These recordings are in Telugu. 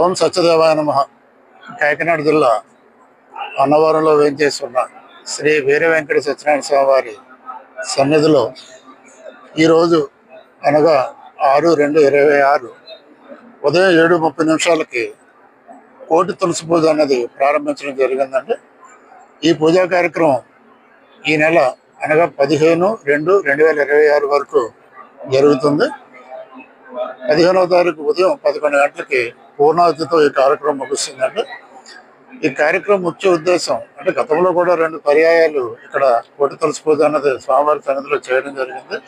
ఓం సత్యదేవాయ నమ. కాకినాడ జిల్లా అన్నవరంలో వేంచేస్తున్న శ్రీ వీర వెంకట సత్యనారాయణ స్వామి వారి సన్నిధిలో ఈరోజు అనగా ఆరు రెండు ఇరవై ఆరు ఉదయం ఏడు ముప్పై నిమిషాలకి కోటి తులసి పూజ అనేది ప్రారంభించడం జరిగిందండి. ఈ పూజా కార్యక్రమం ఈ నెల అనగా పదిహేను రెండు రెండు వేల ఇరవై ఆరు వరకు జరుగుతుంది. పదిహేనవ తారీఖు ఉదయం పదకొండు గంటలకి పూర్ణావతితో ఈ కార్యక్రమం ముగుస్తుందండి ఈ కార్యక్రమం ముఖ్య ఉద్దేశం అంటే గతంలో కూడా రెండు పర్యాయాలు ఇక్కడ కోటి తులసి అన్నది స్వామివారి సన్నిధిలో చేయడం జరిగింది.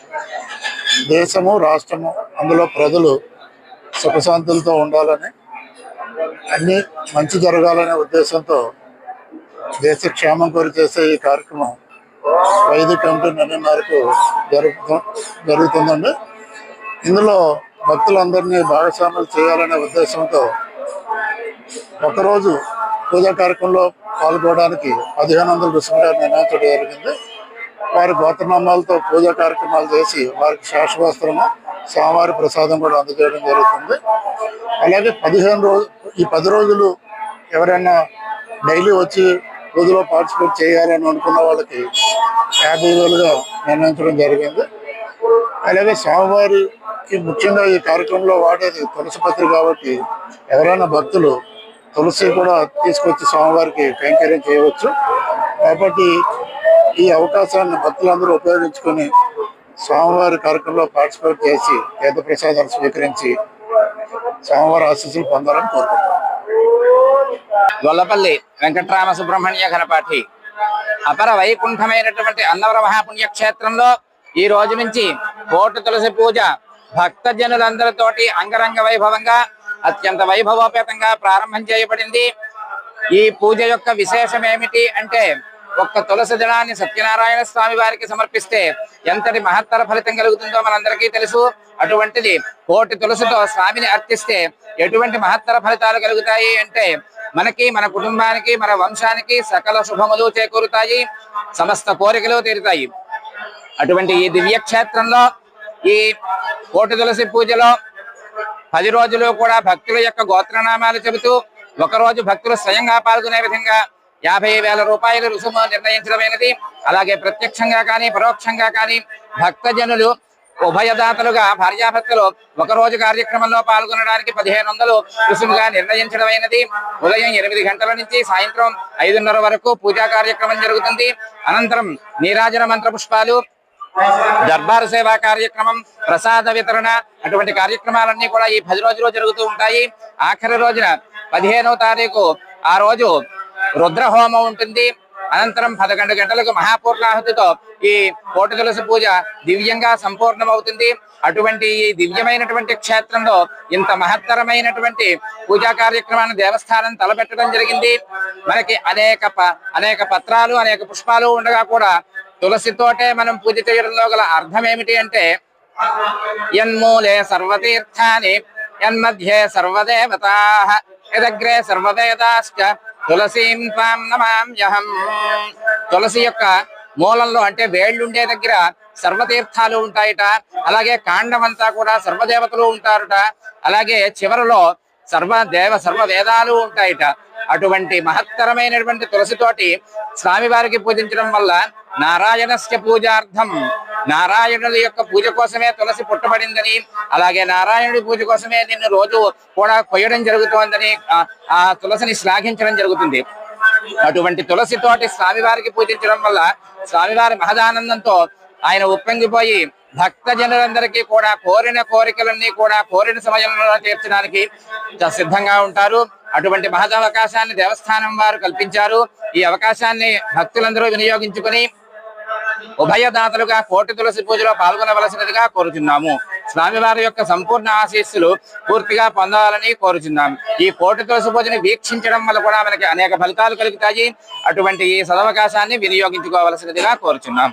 దేశము రాష్ట్రము అందులో ప్రజలు సుఖశాంతులతో ఉండాలని అన్ని మంచి జరగాలనే ఉద్దేశంతో దేశ క్షేమం కోరి చేసే ఈ కార్యక్రమం వైదిక కమిటీ నిర్ణయం మేరకు జరుగుతు జరుగుతుందండి. ఇందులో భక్తులందరినీ భాగస్వాములు చేయాలనే ఉద్దేశంతో ఒకరోజు పూజా కార్యక్రమంలో పాల్గొనడానికి పదిహేను వందల రుసుముగా నిర్ణయించడం జరిగింది. వారి గోత్రనామాలతో పూజా కార్యక్రమాలు చేసి వారికి శాశ్వస్త్రము స్వామివారి ప్రసాదం కూడా అందజేయడం జరుగుతుంది. అలాగే పదిహేను రోజు ఈ పది రోజులు ఎవరైనా డైలీ వచ్చి పూజలో పార్టిసిపేట్ చేయాలని అనుకున్న వాళ్ళకి యాభై వేలుగా నిర్ణయించడం జరిగింది. అలాగే స్వామివారి ముఖ్యంగా ఈ కార్యక్రమంలో వాడేది తులసి పత్రి కాబట్టి ఎవరైనా భక్తులు తులసి కూడా తీసుకొచ్చి స్వామివారికి కైంకర్యం చేయవచ్చు. కాబట్టి ఈ అవకాశాన్ని భక్తులందరూ ఉపయోగించుకొని స్వామివారి కార్యక్రమంలో పార్టిసిపేట్ చేసి పేద ప్రసాదాలు స్వీకరించి స్వామివారి ఆశీస్సులు పొందాలని కోరుకుంటున్నాను గొల్లపల్లి వెంకట్రామ సుబ్రహ్మణ్య ఘనపాఠి. అపర వైకుంఠమైనటువంటి అన్నవర మహాపుణ్య క్షేత్రంలో ఈ రోజు నుంచి కోట తులసి పూజ భక్త జనులందరితోటి అంగరంగ వైభవంగా అత్యంత వైభవోపేతంగా ప్రారంభం చేయబడింది. ఈ పూజ యొక్క విశేషం ఏమిటి అంటే ఒక్క తులసి దళాన్ని సత్యనారాయణ స్వామి వారికి సమర్పిస్తే ఎంతటి మహత్తర ఫలితం కలుగుతుందో మనందరికీ తెలుసు. అటువంటిది కోటి తులసితో స్వామిని అర్చిస్తే ఎటువంటి మహత్తర ఫలితాలు కలుగుతాయి అంటే మనకి మన కుటుంబానికి మన వంశానికి సకల శుభములు చేకూరుతాయి సమస్త కోరికలు తీరుతాయి. అటువంటి ఈ దివ్య క్షేత్రంలో ఈ కోటి తులసి పూజలో పది రోజులు కూడా భక్తుల యొక్క గోత్రనామాలు చెబుతూ ఒక రోజు భక్తులు స్వయంగా పాల్గొనే విధంగా యాభై వేల రూపాయల రుసుము నిర్ణయించడమైనది. అలాగే ప్రత్యక్షంగా కానీ పరోక్షంగా కానీ భక్తజనులు ఉభయదాతలుగా భార్యాభర్తలు ఒక రోజు కార్యక్రమంలో పాల్గొనడానికి పదిహేను వందలు రుసుముగా నిర్ణయించడమైనది. ఉదయం ఎనిమిది గంటల నుంచి సాయంత్రం ఐదున్నర వరకు పూజా కార్యక్రమం జరుగుతుంది. అనంతరం నీరాజన మంత్ర పుష్పాలు దర్బారు సేవా కార్యక్రమం ప్రసాద వితరణ అటువంటి కార్యక్రమాలన్నీ కూడా ఈ పది రోజులు జరుగుతూ ఉంటాయి. ఆఖరి రోజున పదిహేనవ తారీఖు ఆ రోజు రుద్ర హోమం ఉంటుంది. అనంతరం పదకొండు గంటలకు మహాపూర్ణాహుతితో ఈ కోట తులసి పూజ దివ్యంగా సంపూర్ణమవుతుంది. అటువంటి ఈ దివ్యమైనటువంటి క్షేత్రంలో ఇంత మహత్తరమైనటువంటి పూజా కార్యక్రమాన్ని దేవస్థానం తలపెట్టడం జరిగింది. మనకి అనేక అనేక పత్రాలు అనేక పుష్పాలు ఉండగా కూడా తులసితోటే మనం పూజ చేయడంలో గల అర్థం ఏమిటి అంటే యన్మూలే సర్వతీర్థాని యన్మధ్యే సర్వదేవతా యదగ్రే సర్వవేదాశ్చ తులసీం త్వాం నమామ్యహం తులసి యొక్క మూలంలో అంటే వేళ్ళుండే దగ్గర సర్వతీర్థాలు ఉంటాయట అలాగే కాండమంతా కూడా సర్వదేవతలు ఉంటారుట అలాగే చివరలో సర్వదేవ సర్వవేదాలు సర్వ వేదాలు ఉంటాయట. అటువంటి మహత్తరమైనటువంటి తులసితోటి స్వామివారికి పూజించడం వల్ల నారాయణస్య పూజార్థం. నారాయణుడి యొక్క పూజ కోసమే తులసి పుట్టబడిందని అలాగే నారాయణుడి పూజ కోసమే నిన్ను రోజు కూడా కొయ్యడం జరుగుతోందని ఆ- తులసిని శ్లాఘించడం జరుగుతుంది. అటువంటి తులసి తోటి స్వామివారికి పూజించడం వల్ల స్వామివారి మహదానందంతో ఆయన ఉప్పొంగిపోయి భక్త జనులందరికీ కూడా కోరిన కోరికలన్నీ కూడా కోరిన సమయంలో తీర్చడానికి సిద్ధంగా ఉంటారు. అటువంటి మహదవకాశాన్ని దేవస్థానం వారు కల్పించారు. ఈ అవకాశాన్ని భక్తులందరూ వినియోగించుకొని ఉభయదాతలుగా కోటి తులసి పూజలో పాల్గొనవలసినదిగా కోరుచున్నాము. స్వామివారి యొక్క సంపూర్ణ ఆశీస్సులు పూర్తిగా పొందాలని కోరుచున్నాం. ఈ కోటి తులసి పూజని వీక్షించడం వల్ల కూడా మనకి అనేక ఫలితాలు కలుగుతాయి. అటువంటి ఈ సదవకాశాన్ని వినియోగించుకోవలసినదిగా కోరుచున్నాం.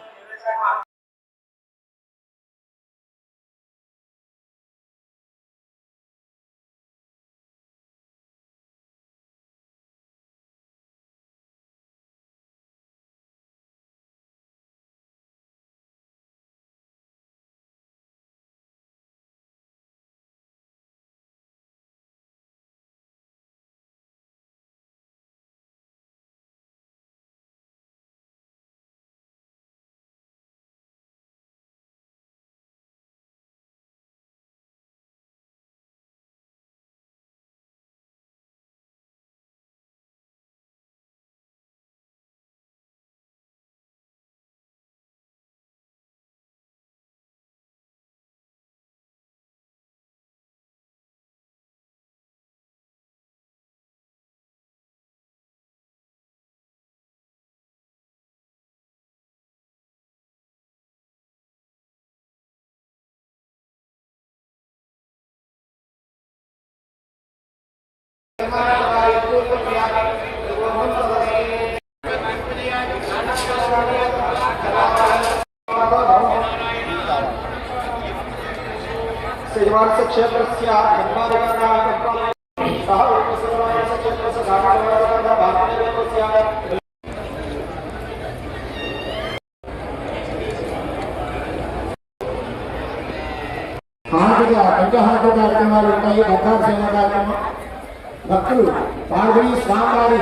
से क्षेत्र से भारत ಹಾಕಿದ ಅಗ್ರಹಾರದ ಕಾರ್ಯಕ್ರಮ ಕೈ ಭದ್ರಾ ಸೇನಾ ಕಾರ್ಯಕ್ರಮ భక్తులు పాల్గొని స్వామివారి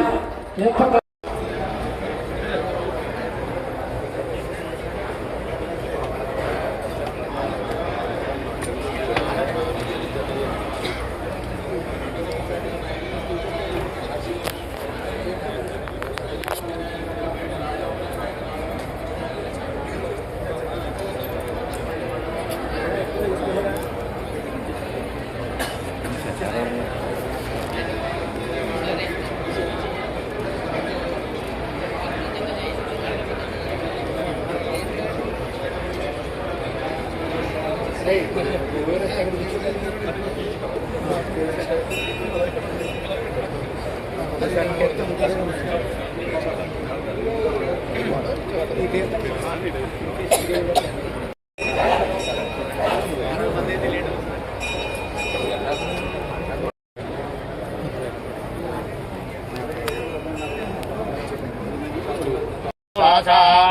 सा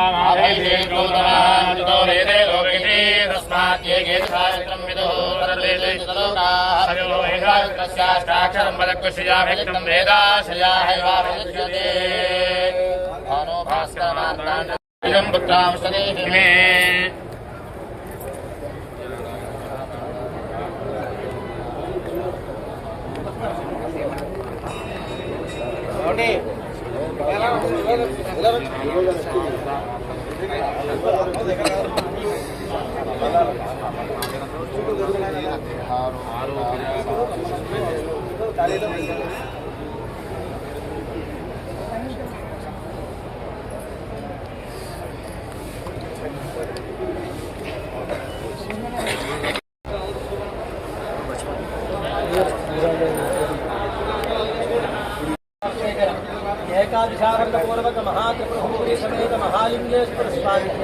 ष्टाक्षरम् वदकुशियाभिक्तम् वेदाशयाहैवाभिष्यते भानो भास्करमात्राण्डम् भुक्तांशदेहिमे Okay. ఆరు ఏకాదశాఖండపూర్వక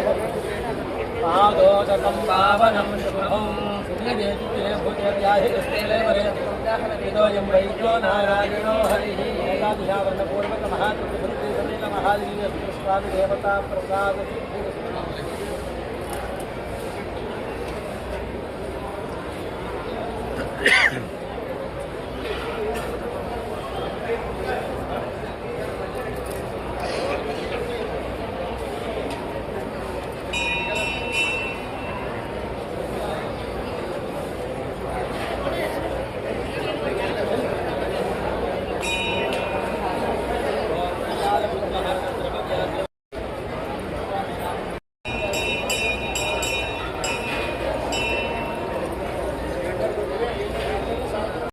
స్వామి పాదోదకం పావనం శుభం ఇదోయం వైద్యో నారాయణో హరి ఏకాదశాఖండపూర్వక మహాత్రిపురభూరి